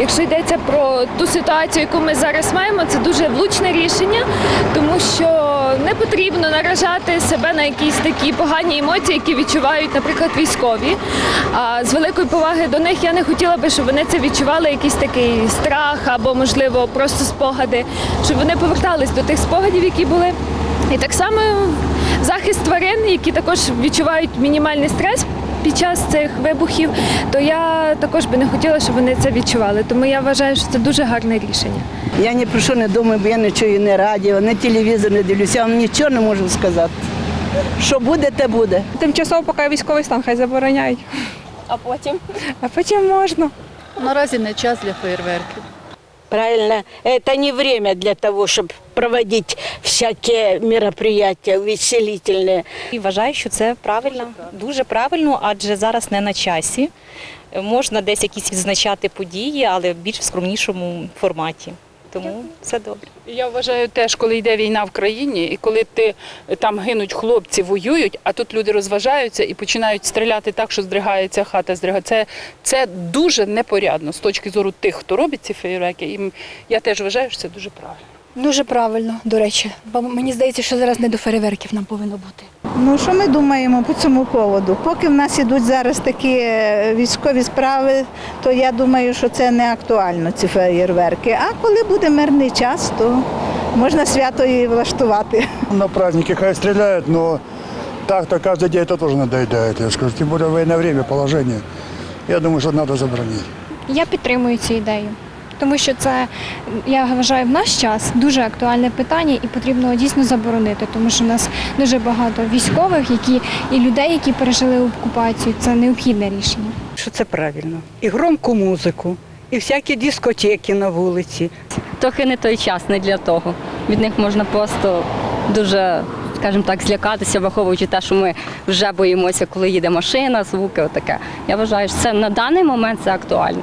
якщо йдеться про ту ситуацію, яку ми зараз маємо, це дуже влучне рішення, тому що не потрібно наражати себе на якісь такі погані емоції, які відчувають, наприклад, військові. А з великої поваги до них я не хотіла би, щоб вони це відчували, якийсь такий страх або, можливо, просто спогади, щоб вони повертались до тих спогадів, які були. І так само захист тварин, які також відчувають мінімальний стрес під час цих вибухів, то я також би не хотіла, щоб вони це відчували. Тому я вважаю, що це дуже гарне рішення. Я ні про що не думаю, бо я не чую ні радіо, ні телевізор не дивлюся, я вам нічого не можу сказати. Що буде, те буде. Тимчасово, поки військовий стан, хай забороняють. А потім А потім можна. Наразі не час для фейерверків. Правильно, это не время для того, чтобы проводить всякие мероприятия увеселительные. І вважаю, що це правильно, дуже правильно, адже зараз не на часі. Можна десь якісь відзначати події, але в більш скромнішому форматі. Тому все добре. Я вважаю теж, коли йде війна в країні, і коли ти там гинуть хлопці, воюють, а тут люди розважаються і починають стріляти так, що здригається хата, здригається. Це, це дуже непорядно з точки зору тих, хто робить ці фейерверки. І я теж вважаю, що це дуже правильно. Дуже правильно, до речі. Бо мені здається, що зараз не до фейерверків нам повинно бути. Ну що ми думаємо по цьому поводу? Поки в нас ідуть зараз такі е, військові справи, то я думаю, що це не актуально, ці феєрверки. А коли буде мирний час, то можна свято і влаштувати. На праздники хай стреляют, но так-то каждый день это тоже надоедает. Я скажу, тем более в военное время положение. Я думаю, что надо забронить. Я підтримую цю ідею, тому що це, я вважаю, в наш час дуже актуальне питання і потрібно дійсно заборонити, тому що в нас дуже багато військових, які і людей, які пережили окупацію. Це необхідне рішення. Що це правильно. І громку музику, і всякі дискотеки на вулиці. Трохи не той час, не для того. Від них можна просто дуже, скажімо так, злякатися, враховуючи те, що ми вже боїмося, коли їде машина, звуки, отаке. Я вважаю, що це на даний момент це актуально.